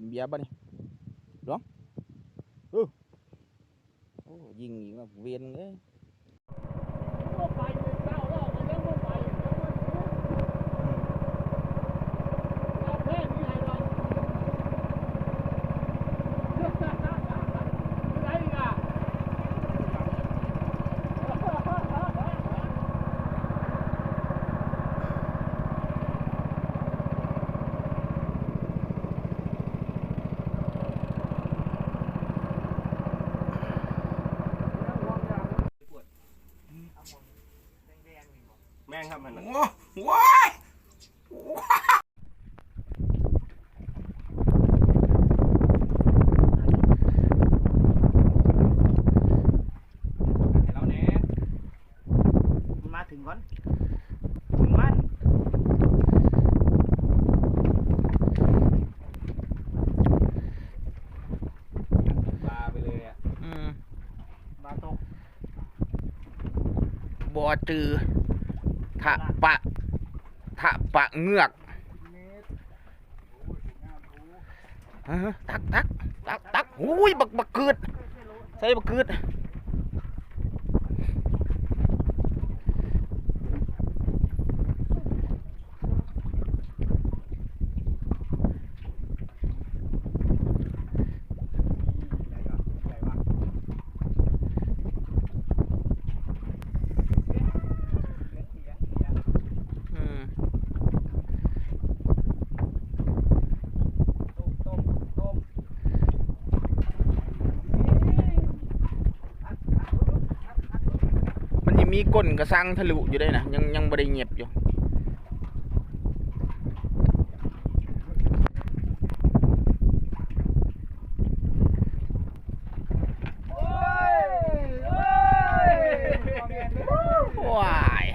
biya bên, này. Đó ừ. Ồ, nhìn, nhìn là viên đấy. ม่งครับมันน่ะโอ้ว้ายให้เราแหน่มาถึงก่อนถึงมันปลาไปเลยอะอืม มาตกบ่อจือ ทะปะทะปะเงือกตักตักตักตักอุ้ยบักบักเกิดใส่บักเกิด อืม มีก้นกระสังทะลุอยู่ได้นะยังยังบ่ได้เงียบอยู่ว้าย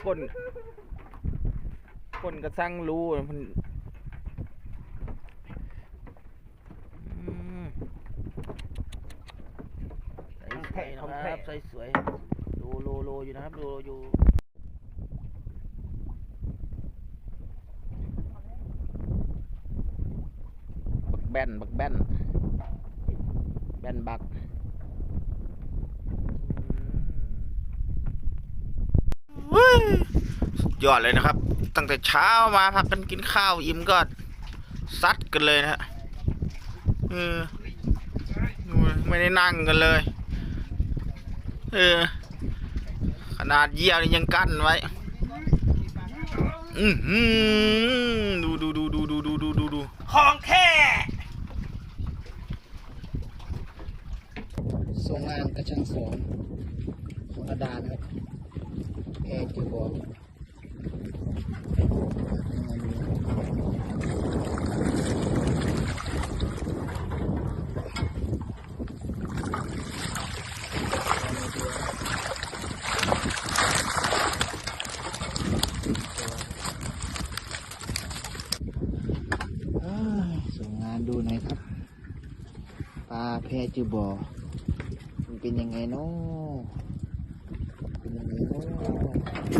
เต้น แล้วเต้นปลาอะอายุรู้ก้นก้นกระสังรูมันอืมใส่สวยนะครับใส่สวยดูโลโลอยู่นะครับดูโลอยู่บักแบนบักแบนแบนบักสุดยอดเลยนะครับ ตั้งแต่เช้ามาพักกันกินข้าวอิ่มก็ซัดกันเลยนะฮะเออไม่ได้นั่งกันเลย เออ ขนาดเยี่ยวนี่ยังกั้นไว้ อือหือดูดูดูดูดูดูดูดูดูของแค่ส่งงานกระชังสองของอาดานครับแพรจิวบอล ส่งงานดูหน่อยครับปลาแพรจือบอมันเป็นยังไงเนาะเป็นยังไงเนาะ